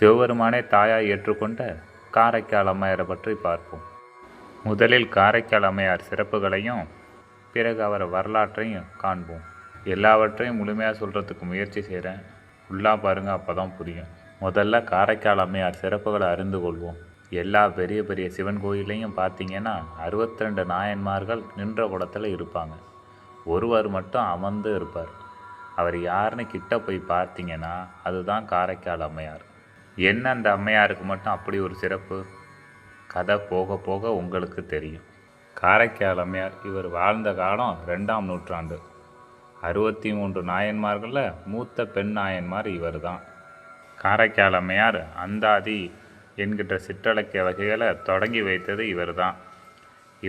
சிவபெருமானே தாயாய் ஏற்றுக்கொண்ட காரைக்கால் அம்மையாரை பற்றி பார்ப்போம். முதலில் காரைக்கால் அம்மையார் சிறப்புகளையும் பிறகு அவர் வரலாற்றையும் காண்போம். எல்லாவற்றையும் முழுமையாக சொல்கிறதுக்கு முயற்சி செய்கிறேன் ஃபுல்லாக பாருங்கள் அப்போ தான் புரியும். முதல்ல காரைக்கால் அம்மையார் சிறப்புகளை அறிந்து கொள்வோம். எல்லா பெரிய பெரிய சிவன் கோயிலையும் பார்த்தீங்கன்னா அறுபத்தி ரெண்டு நாயன்மார்கள் நின்ற குடத்தில் இருப்பாங்க. ஒருவர் மட்டும் அமர்ந்து இருப்பார். அவர் யாருன்னு கிட்ட போய் பார்த்தீங்கன்னா அதுதான் காரைக்கால் அம்மையார். என்ன அந்த அம்மையாருக்கு மட்டும் அப்படி ஒரு சிறப்பு? கதை போக போக உங்களுக்கு தெரியும். காரைக்கால் அம்மையார் இவர் வாழ்ந்த காலம் ரெண்டாம் நூற்றாண்டு. அறுபத்தி மூன்று நாயன்மார்களில் மூத்த பெண் நாயன்மார் இவர் தான் காரைக்கால் அம்மையார் அந்தாதி என்கின்ற சிற்றலக்கிய வகைகளை தொடங்கி வைத்தது இவர் தான்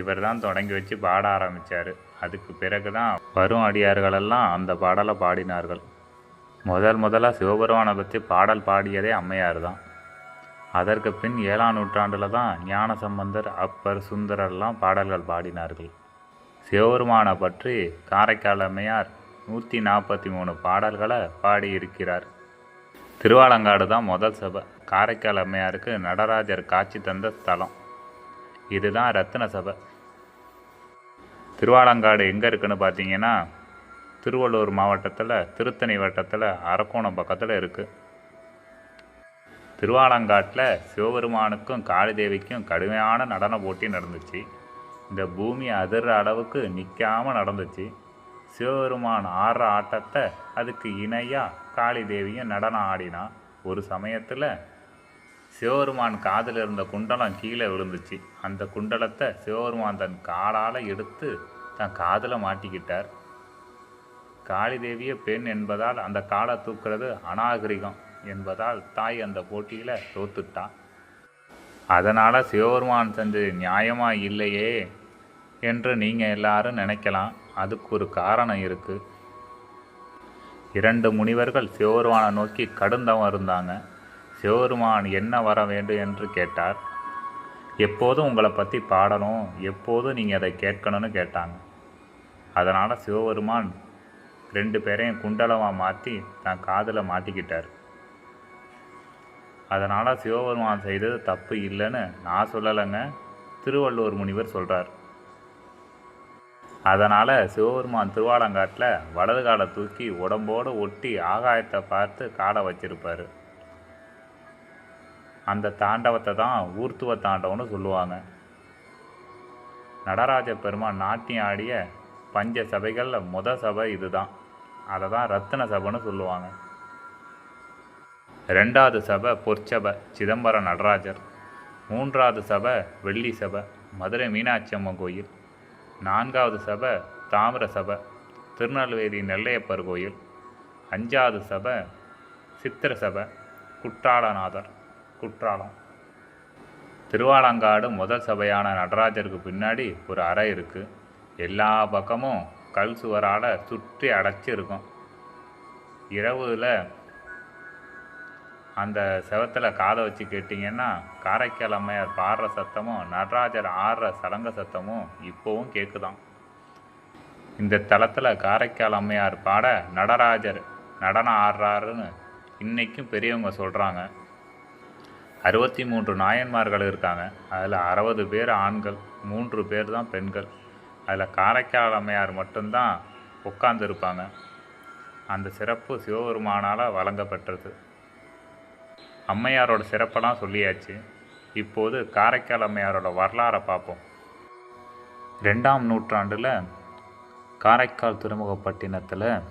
இவர் தான் தொடங்கி வச்சு பாட ஆரம்பித்தார் அதுக்கு பிறகு தான் வரும் அடியார்களெல்லாம் அந்த பாடலை பாடினார்கள். முதல் முதலாக சிவபெருமானை பற்றி பாடல் பாடியதே அம்மையார் தான் அதற்கு பின் ஏழாம் நூற்றாண்டில் தான் ஞானசம்பந்தர் அப்பர் சுந்தரர்லாம் பாடல்கள் பாடினார்கள். சிவபெருமானை பற்றி காரைக்கால் அம்மையார் நூற்றி நாற்பத்தி மூணு பாடல்களை பாடியிருக்கிறார். திருவாலங்காடு தான் முதல் சபை. காரைக்கால் அம்மையாருக்கு நடராஜர் காட்சி தந்த ஸ்தலம். இதுதான் ரத்தின சபை. திருவாலங்காடு எங்கே இருக்குன்னு பார்த்தீங்கன்னா திருவள்ளூர் மாவட்டத்தில் திருத்தணி வட்டத்தில் அரக்கோணம் பக்கத்தில் இருக்குது திருவாலங்காட்டில் சிவபெருமானுக்கும் காளிதேவிக்கும் கடுமையான நடன போட்டி நடந்துச்சு. இந்த பூமி அதிர்ற அளவுக்கு நிற்காம நடந்துச்சு. சிவபெருமான் ஆடுற ஆட்டத்தை அதுக்கு இணையாக காளிதேவியும் நடனம் ஆடினா. ஒரு சமயத்தில் சிவபெருமான் காதில் இருந்த குண்டலம் கீழே விழுந்துச்சு. அந்த குண்டலத்தை சிவபெருமான் தன் காலால் எடுத்து தன் காதில் மாட்டிக்கிட்டார். காளிதேவிய பெண் என்பதால் அந்த காலை தூக்குறது அநாகரிகம் என்பதால் தாய் அந்த போட்டியில் தோத்துட்டா. அதனால் சிவபெருமான் செஞ்சது நியாயமாக இல்லையே என்று நீங்கள் எல்லாரும் நினைக்கலாம். அதுக்கு ஒரு காரணம் இருக்குது இரண்டு முனிவர்கள் சிவபெருமானை நோக்கி கடுந்தவம் இருந்தாங்க. சிவபெருமான் என்ன வர வேண்டும் என்று கேட்டார். எப்போதும் உங்களை பற்றி பாடணும் எப்போதும் நீங்கள் அதை கேட்கணும்னு கேட்டாங்க. அதனால் சிவபெருமான் ரெண்டு பேரையும் குண்டலமாக மாற்றி தான் காதில் மாட்டிக்கிட்டார். அதனால் சிவபெருமான் செய்தது தப்பு இல்லைன்னு நான் சொல்லலைங்க. திருவள்ளுவர் முனிவர் சொல்கிறார் அதனால் சிவபெருமான் திருவாலங்காட்டில் வலது காலை தூக்கி உடம்போடு ஒட்டி ஆகாயத்தை பார்த்து காலை வச்சிருப்பார். அந்த தாண்டவத்தை தான் ஊர்த்துவ தாண்டவம்னு சொல்லுவாங்க. நடராஜ பெருமான் நாட்டியம் ஆடிய பஞ்ச சபைகளில் முத சபை இதுதான். அதை தான் ரத்தின சபைன்னு சொல்லுவாங்க. ரெண்டாவது சபை பொற்சபை சிதம்பரம் நடராஜர். மூன்றாவது சபை வெள்ளி சபை மதுரை மீனாட்சி அம்மன் கோயில். நான்காவது சபை தாமிர சபை திருநெல்வேலி நெல்லையப்பர் கோயில். அஞ்சாவது சபை சித்திர சபை குற்றாலநாதர் குற்றாலம். திருவாலங்காடு முதல் சபையான நடராஜருக்கு பின்னாடி ஒரு அறை இருக்குது எல்லா பக்கமும் கல் சுவரால் சுற்றி அடைச்சிருக்கும். இரவுல அந்த செவத்தில் காதை வச்சு கேட்டிங்கன்னா காரைக்கால் அம்மையார் பாடுற சத்தமும் நடராஜர் ஆடுற சலங்க சத்தமும் இப்போவும் கேட்குதாம் இந்த தளத்தில் காரைக்கால் அம்மையார் பாட நடராஜர் நடனம் ஆடுறாருன்னு இன்றைக்கும் பெரியவங்க சொல்கிறாங்க அறுபத்தி மூன்று நாயன்மார்கள் இருக்காங்க. அதில் அறுபது பேர் ஆண்கள் மூன்று பேர் தான் பெண்கள். அதில் காரைக்கால் அம்மையார் மட்டும்தான் உட்கார்ந்துருப்பாங்க. அந்த சிறப்பு சிவபெருமானால் வழங்கப்பட்டது. அம்மையாரோட சிறப்பெல்லாம் சொல்லியாச்சு. இப்போது காரைக்கால் அம்மையாரோட வரலாறை பார்ப்போம். ரெண்டாம் நூற்றாண்டில் காரைக்கால் துறைமுகப்பட்டினத்தில்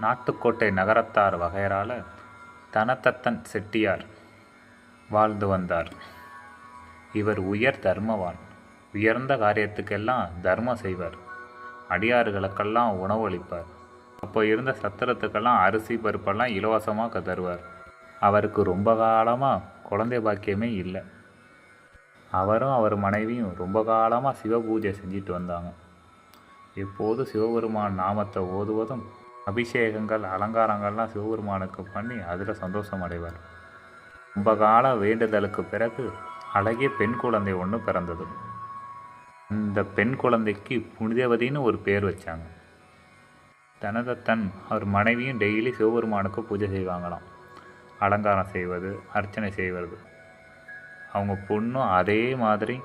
நாட்டுக்கோட்டை நகரத்தார் வகையரால் தனதத்தன் செட்டியார் வாழ்ந்து வந்தார். இவர் உயர் தர்மவான். உயர்ந்த காரியத்துக்கெல்லாம் தர்மம் செய்வார். அடியார்களுக்கெல்லாம் உணவளிப்பார். அப்போ இருந்த சத்திரத்துக்கெல்லாம் அரிசி பருப்பெல்லாம் இலவசமாக தருவார் அவருக்கு ரொம்ப காலமாக குழந்தை பாக்கியமே இல்லை. அவரும் அவர் மனைவியும் ரொம்ப காலமாக சிவ பூஜை செஞ்சுட்டு வந்தாங்க. எப்போது சிவபெருமான் நாமத்தை ஓதுவதும் அபிஷேகங்கள் அலங்காரங்கள்லாம் சிவபெருமானுக்கு பண்ணி அதில் சந்தோஷம் அடைவார். ரொம்ப கால வேண்டுதலுக்கு பிறகு அழகிய பெண் குழந்தை ஒன்று பிறந்தது. இந்த பெண் குழந்தைக்கு புனிதவதின்னு ஒரு பேர் வச்சாங்க. தனதத்தன் அவர் மனைவியும் டெய்லி சிவபெருமானுக்கு பூஜை செய்வாங்களாம். அலங்காரம் செய்வது அர்ச்சனை செய்வது. அவங்க பொண்ணும் அதே மாதிரி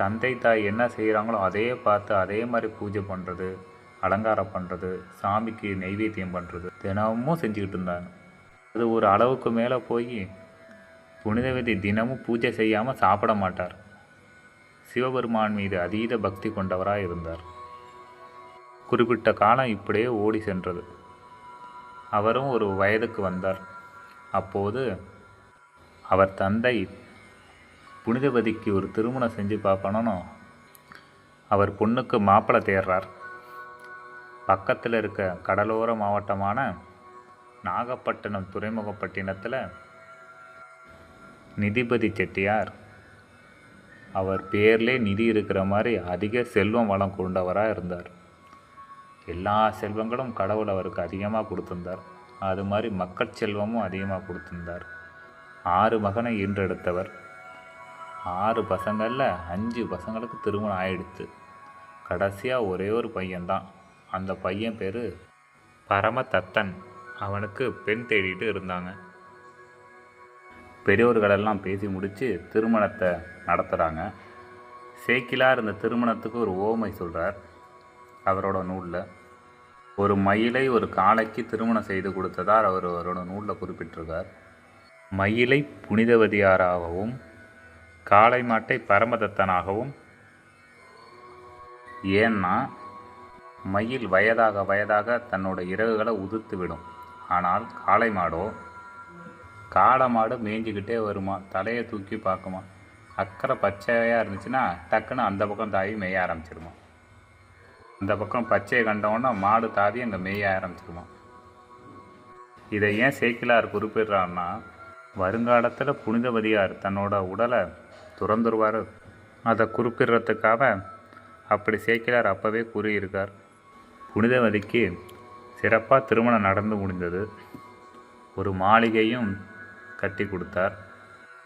தந்தை தாய் என்ன செய்கிறாங்களோ அதே பார்த்து அதே மாதிரி பூஜை பண்ணுறது அலங்காரம் பண்ணுறது சாமிக்கு நெய்வேத்தியம் பண்ணுறது தினமும் செஞ்சுக்கிட்டு இருந்தாங்க. அது ஒரு அளவுக்கு மேலே போய் புனிதவதி தினமும் பூஜை செய்யாமல் சாப்பிட மாட்டார். சிவபெருமான் மீது அதீத பக்தி கொண்டவராக இருந்தார் குறிப்பிட்ட காலம் இப்படியே ஓடி சென்றது. அவரும் ஒரு வயதுக்கு வந்தார். அப்போது அவர் தந்தை புனிதபதிக்கு ஒரு திருமணம் செஞ்சு பார்க்கணும்னு அவர் பொண்ணுக்கு மாப்பிள்ளை தேடுறார் பக்கத்தில் இருக்க கடலோர மாவட்டமான நாகப்பட்டினம் துறைமுகப்பட்டினத்தில் நிதிபதி செட்டியார் அவர் பேர்லே நிதி இருக்கிற மாதிரி அதிக செல்வம் வளம் கொண்டவராக இருந்தார். எல்லா செல்வங்களும் கடவுள் அவருக்கு அதிகமாக கொடுத்திருந்தார். அது மாதிரி மக்கள் செல்வமும் அதிகமாக கொடுத்திருந்தார். ஆறு மகனை ஈன்றெடுத்தவர். ஆறு பசங்களில் அஞ்சு பசங்களுக்கு திருமணம் ஆயிடுத்து. கடைசியாக ஒரே ஒரு பையன்தான். அந்த பையன் பேர் பரமதத்தன். அவனுக்கு பெண் தேடிட்டு இருந்தாங்க. பெரியோர்களெல்லாம் பேசி முடித்து திருமணத்தை நடத்துகிறாங்க சேக்கிலார் இந்த திருமணத்துக்கு ஒரு ஓமை சொல்கிறார் அவரோட நூலில். ஒரு மயிலை ஒரு காளைக்கு திருமணம் செய்து கொடுத்ததார் அவர் அவரோட நூலில் குறிப்பிட்டிருக்கார். மயிலை புனிதவதியாராகவும் காளை மாட்டை பரமதத்தனாகவும். ஏன்னா மயில் வயதாக வயதாக தன்னோட இறகுகளை உதிர்த்து விடும் ஆனால் காளை மாடோ காடை மாடு மேய்ஞ்சிக்கிட்டே வருமா? தலையை தூக்கி பார்க்குமா? அக்கறை பச்சையாக இருந்துச்சுன்னா டக்குன்னு அந்த பக்கம் தாவி மேய ஆரம்பிச்சிருமா? அந்த பக்கம் பச்சையை கண்டவுடனே மாடு தாவி அங்கே மேய ஆரம்பிச்சிருமா? இதை ஏன் சேக்கிலார் குறிப்பிடுறாருன்னா வருங்காலத்தில் புனிதவதியார் தன்னோட உடலை துறந்துருவார். அதை குறிப்பிடுறதுக்காக அப்படி சேக்கிலார் அப்போவே கூறியிருக்கார். புனிதவதிக்கு சிறப்பாக திருமணம் நடந்து முடிந்தது. ஒரு மாளிகையும் கட்டி கொடுத்தார்.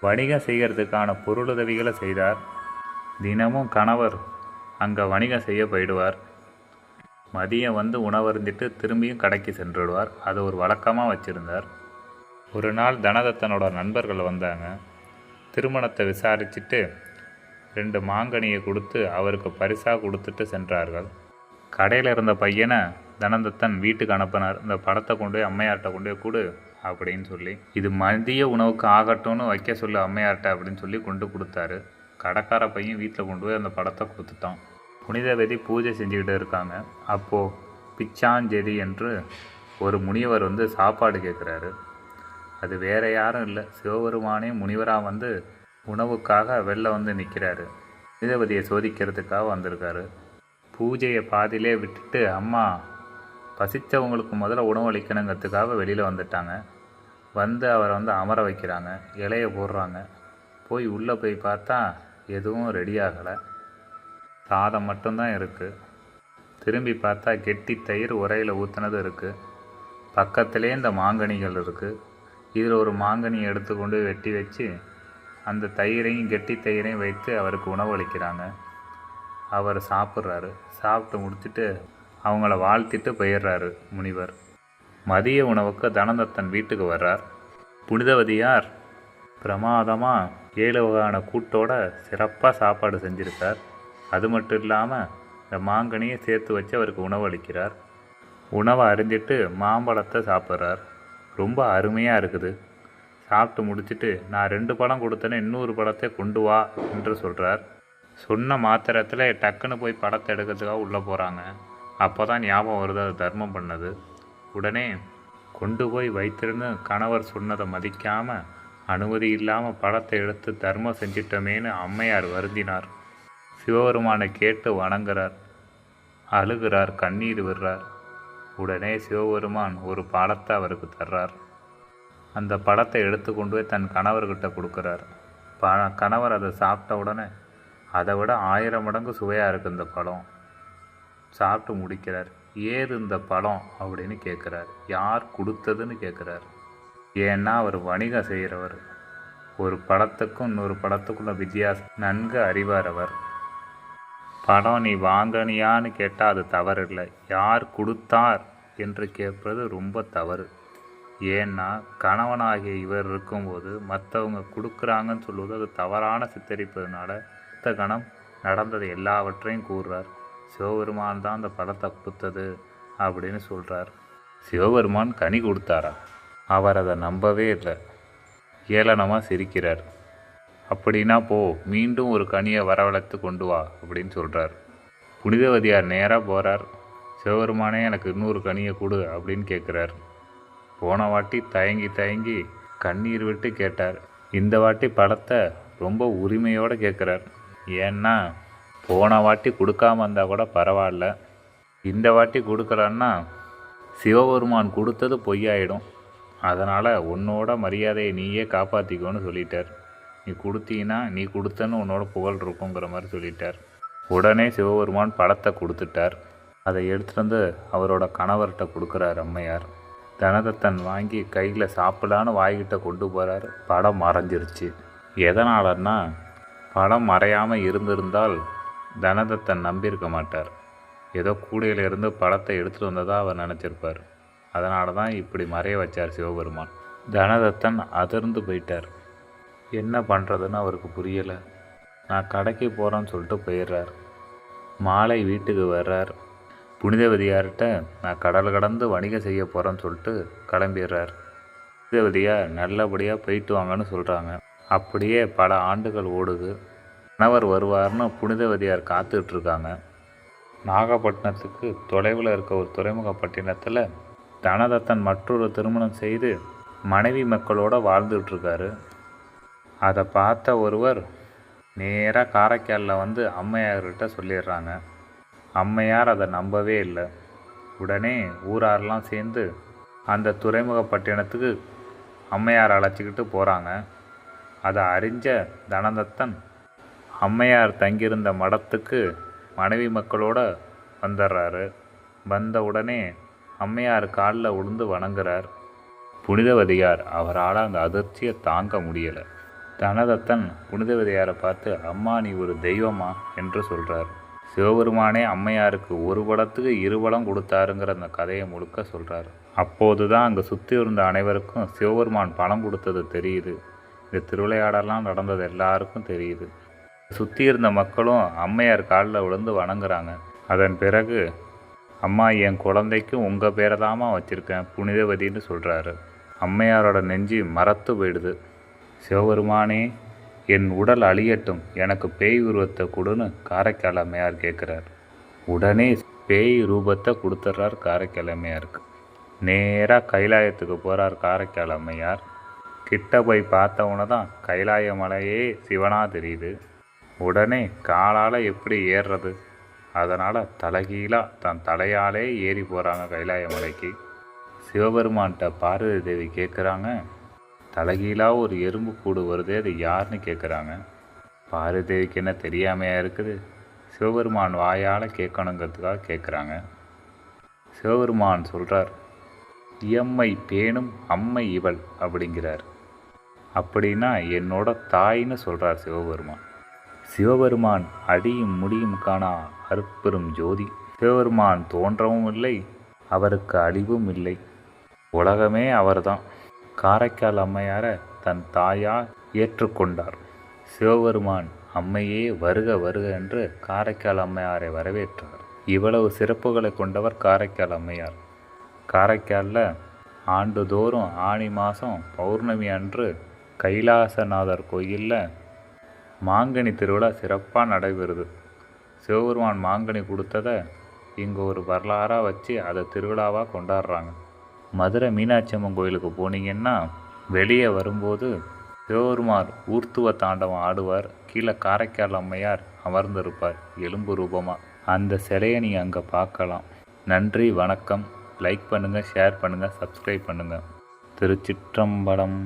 வணிகம் செய்கிறதுக்கான பொருளுதவிகளை செய்தார். தினமும் கணவர் அங்கே வணிகம் செய்ய போயிடுவார். மதியம் வந்து உணவருந்திட்டு திரும்பியும் கடைக்கு சென்றுடுவார் அதை ஒரு வழக்கமாக வச்சுருந்தார். ஒரு நாள் தனதத்தனோட நண்பர்கள் வந்தாங்க. திருமணத்தை விசாரிச்சுட்டு ரெண்டு மாங்கனியை கொடுத்து அவருக்கு பரிசாக கொடுத்துட்டு சென்றார்கள். கடையில் இருந்த பையனை தனதத்தன் வீட்டுக்கு அனுப்பினார். இந்த படத்தை கொண்டு போய் அம்மையார்கிட்ட கொண்டு போய் கொடு. அப்படின்னு சொல்லி இது மதிய உணவுக்கு ஆகட்டும்னு வைக்க சொல்லு அம்மையார்கிட்ட அப்படின்னு சொல்லி கொண்டு கொடுத்தாரு. கடைக்கார பையன் வீட்டில் கொண்டு போய் அந்த படத்தை கொடுத்துட்டான். புனிதவதி பூஜை செஞ்சுக்கிட்டு இருக்காங்க. அப்போது பிச்சாஞ்செடி என்று ஒரு முனிவர் வந்து சாப்பாடு கேட்குறாரு. அது வேறு யாரும் இல்லை. சிவபெருமானே முனிவராக வந்து உணவுக்காக வெளில வந்து நிற்கிறாரு. புனிதவதியை சோதிக்கிறதுக்காக வந்திருக்காரு. பூஜையை பாதியிலே விட்டுட்டு அம்மா பசித்தவங்களுக்கு முதல்ல உணவு அளிக்கணுங்கிறதுக்காக வெளியில் வந்துட்டாங்க. வந்து அவரை வந்து அமர வைக்கிறாங்க. இலைய போடுறாங்க. போய் உள்ளே போய் பார்த்தா எதுவும் ரெடி ஆகலை. சாதம் மட்டும்தான் இருக்குது திரும்பி பார்த்தா கெட்டி தயிர் உரையில் ஊற்றுனது இருக்குது பக்கத்திலே இந்த மாங்கனிகள் இருக்குது இதில் ஒரு மாங்கனியை எடுத்து கொண்டு போய் வெட்டி வச்சு அந்த தயிரையும் கெட்டி தயிரையும் வைத்து அவருக்கு உணவளிக்கிறாங்க. அவர் சாப்பிட்றாரு. சாப்பிட்டு முடிச்சுட்டு அவங்கள வாழ்த்திட்டு போயிடுறாரு முனிவர். மதிய உணவுக்கு தனந்தத்தன் வீட்டுக்கு வர்றார். புனிதவதியார் பிரமாதமாக ஏழு வகையான கூட்டோட சிறப்பாக சாப்பாடு செஞ்சுருக்கார். அது மட்டும் இல்லாமல் இந்த மாங்கனியை சேர்த்து வச்சு அவருக்கு உணவளிக்கிறார் உணவை அறிஞ்சிட்டு மாம்பழத்தை சாப்பிட்றார். ரொம்ப அருமையாக இருக்குது. சாப்பிட்டு முடிச்சுட்டு நான் ரெண்டு பழம் கொடுத்தேன்னு இன்னொரு பழத்தை கொண்டு வா என்று சொல்கிறார் சொன்ன மாத்திரத்தில் டக்குன்னு போய் படத்தை எடுக்கிறதுக்காக உள்ளே போகிறாங்க அப்போ தான் ஞாபகம் வருது அது தர்மம் பண்ணது. உடனே கொண்டு போய் வைத்திருந்து கணவர் சொன்னதை மதிக்காமல் அனுமதி இல்லாமல் படத்தை எடுத்து தர்மம் செஞ்சிட்டமேன்னு அம்மையார் வருந்தினார். சிவபெருமானை கேட்டு வணங்குறார். அழுகிறார் கண்ணீர் விடுறார். உடனே சிவபெருமான் ஒரு படத்தை அவருக்கு தர்றார். அந்த படத்தை எடுத்து கொண்டு போய் தன் கணவர்கிட்ட கொடுக்குறார். ப கணவர் அதை சாப்பிட்ட உடனே அதை விட ஆயிரம் மடங்கு சுவையாக இருக்குது இந்த படம் சாப்பிட்டு முடிக்கிறார். ஏது இந்த பழம்? அப்படின்னு கேட்குறார். யார் கொடுத்ததுன்னு கேட்குறார். ஏன்னா அவர் வணிகம் செய்கிறவர். ஒரு படத்துக்கும் இன்னொரு படத்துக்குள்ள வித்தியாசம் நன்கு அறிவார் அவர். படம் நீ வாங்கினியான்னு கேட்டால் அது தவறு இல்லை யார் கொடுத்தார்? என்று கேட்பது ரொம்ப தவறு. ஏன்னா கணவனாகிய இவர் இருக்கும்போது மற்றவங்க கொடுக்குறாங்கன்னு சொல்லுவது அது தவறான சித்தரிப்பதுனால அடுத்த கணம் நடந்தது எல்லாவற்றையும் கூறுறார். சிவபெருமான் தான் அந்த படத்தை கொடுத்தது அப்படின்னு சொல்கிறார் சிவபெருமான் கனி கொடுத்தாரா? அவர் அதை நம்பவே இல்லை. ஏளனமாக சிரிக்கிறார். அப்படின்னா போ மீண்டும் ஒரு கனியை வரவழைத்து கொண்டு வா அப்படின்னு சொல்கிறார் புனிதவதியார் நேராக போகிறார் சிவபெருமானே எனக்கு இன்னொரு கனியை கொடு அப்படின்னு கேட்குறார். போன வாட்டி தயங்கி தயங்கி கண்ணீர் விட்டு கேட்டார். இந்த வாட்டி படத்தை ரொம்ப உரிமையோடு கேட்குறார். ஏன்னா போன வாட்டி கொடுக்காம இருந்தால் கூட பரவாயில்ல. இந்த வாட்டி கொடுக்குறான்னா சிவபெருமான் கொடுத்தது பொய்யாயிடும். அதனால் உன்னோட மரியாதையை நீயே காப்பாற்றிக்கோன்னு சொல்லிட்டார். நீ கொடுத்தீங்கன்னா நீ கொடுத்தன்னு உன்னோட புகழ் இருக்குங்கிற மாதிரி சொல்லிட்டார். உடனே சிவபெருமான் பழத்தை கொடுத்துட்டார். அதை எடுத்துகிட்டு வந்து அவரோட கணவர்கிட்ட கொடுக்குறார் அம்மையார். தனதத்தன் வாங்கி கையில் சாப்பிடலான்னு வாய்கிட்ட கொண்டு போகிறார் படம் மறைஞ்சிருச்சு. எதனாலன்னா படம் மறையாமல் இருந்திருந்தால் தனதத்தன் நம்பியிருக்க மாட்டார். ஏதோ கூடையிலிருந்து படத்தை எடுத்துகிட்டு வந்ததாக அவர் நினச்சிருப்பார். அதனால தான் இப்படி மறைய வச்சார் சிவபெருமான். தனதத்தன் அதிர்ந்து போயிட்டார். என்ன பண்ணுறதுன்னு அவருக்கு புரியலை. நான் கடைக்கு போகிறேன்னு சொல்லிட்டு போயிடுறார். மாலை வீட்டுக்கு வர்றார். புனிதவதியார்கிட்ட நான் கடல் கடந்து வணிகம் செய்ய போகிறேன்னு சொல்லிட்டு கிளம்பிடுறார். புனிதவதியார் நல்லபடியாக போயிட்டு வாங்கன்னு சொல்கிறாங்க அப்படியே பல ஆண்டுகள் ஓடுது. கணவர் வருவார்னு புனிதவதியார் காத்துட்ருக்காங்க நாகப்பட்டினத்துக்கு தொலைவில் இருக்க ஒரு துறைமுகப்பட்டினத்தில் தனதத்தன் மற்றொரு திருமணம் செய்து மனைவி மக்களோட வாழ்ந்துட்டுருக்காரு அதை பார்த்த ஒருவர் நேராக காரைக்காலில் வந்து அம்மையார்கிட்ட சொல்லிடுறாங்க. அம்மையார் அதை நம்பவே இல்லை. உடனே ஊராரெலாம் சேர்ந்து அந்த துறைமுகப்பட்டினத்துக்கு அம்மையார் அழைச்சிக்கிட்டு போகிறாங்க அதை அறிஞ்ச தனதத்தன் அம்மையார் தங்கியிருந்த மடத்துக்கு மனைவி மக்களோட வந்துடுறாரு வந்த உடனே அம்மையார் காலில் உளுந்து வணங்குறார். புனிதவதியார் அவரால் அந்த அதிர்ச்சியை தாங்க முடியலை. தனதத்தன் புனிதவதியாரை பார்த்து அம்மா நீ ஒரு தெய்வமா? என்று சொல்கிறார் சிவபெருமானே அம்மையாருக்கு ஒரு படத்துக்கு இரு படம் கொடுத்தாருங்கிற அந்த கதையை முழுக்க சொல்கிறார் அப்போது தான் அங்கே சுற்றி இருந்த அனைவருக்கும் சிவபெருமான் பணம் கொடுத்தது தெரியுது. இந்த திருவிளையாடலாம் நடந்தது எல்லாருக்கும் தெரியுது. சுற்றி இருந்த மக்களும் அம்மையார் காலில் விழுந்து வணங்குறாங்க. அதன் பிறகு அம்மா என் குழந்தைக்கும் உங்கள் பேரை தாம்மா வச்சுருக்கேன் புனிதவதின்னு சொல்கிறாரு அம்மையாரோட நெஞ்சு மரத்து போயிடுது. சிவபெருமானே என் உடல் அழியட்டும் எனக்கு பேய் உருவத்தை கொடுன்னு காரைக்கால் அம்மையார் கேட்குறார் உடனே பேய் ரூபத்தை கொடுத்துட்றார் காரைக்கால் அம்மையாருக்கு. நேராக கைலாயத்துக்கு போகிறார் காரைக்கால் அம்மையார். கிட்ட போய் பார்த்தவன தான் கைலாய மலையே சிவனாக தெரியுது. உடனே காலால் எப்படி ஏறுறது அதனால் தலைகீழாக தன் தலையாலே ஏறி போகிறாங்க கைலாய மலைக்கு. சிவபெருமான்கிட்ட பார்வதி தேவி கேட்குறாங்க தலைகீழாக ஒரு எறும்பு கூடு வருதே அது யாருன்னு கேட்குறாங்க பார்வதி தேவிக்கு என்ன தெரியாமையாக இருக்குது? சிவபெருமான் வாயால் கேட்கணுங்கிறதுக்காக கேட்குறாங்க சிவபெருமான் சொல்கிறார் எம்மை பேணும் அம்மை இவள் அப்படிங்கிறார். அப்படின்னா என்னோட தாய்ன்னு சொல்கிறார் சிவபெருமான். சிவபெருமான் அடியும் முடியும் காணா அற்பெரும் ஜோதி. சிவபெருமான் தோன்றவும் இல்லை அவருக்கு அழிவும் இல்லை. உலகமே அவர்தான். காரைக்கால் அம்மையாரை தன் தாயா ஏற்றுக்கொண்டார் சிவபெருமான் அம்மையே வருக வருக என்று காரைக்கால் அம்மையாரை வரவேற்றார். இவ்வளவு சிறப்புகளை கொண்டவர் காரைக்கால் அம்மையார். காரைக்காலில் ஆண்டுதோறும் ஆனி மாதம் பௌர்ணமி அன்று கைலாசநாதர் கோயிலில் மாங்கனி திருவிழா சிறப்பாக நடைபெறுது. சிவபெருமான் மாங்கனி கொடுத்ததை இங்கே ஒரு வரலாறாக வச்சு அதை திருவிழாவாக கொண்டாடுறாங்க. மதுரை மீனாட்சி அம்மன் கோயிலுக்கு போனீங்கன்னா வெளியே வரும்போது சிவபெருமார் ஊர்த்துவ தாண்டவம் ஆடுவார். கீழே காரைக்கால் அம்மையார் அமர்ந்திருப்பார் எலும்பு ரூபமாக அந்த சிலையை நீங்கள் அங்கே பார்க்கலாம். நன்றி வணக்கம். லைக் பண்ணுங்கள் ஷேர் பண்ணுங்கள் சப்ஸ்கிரைப் பண்ணுங்கள் திருச்சிற்றம்பலம்.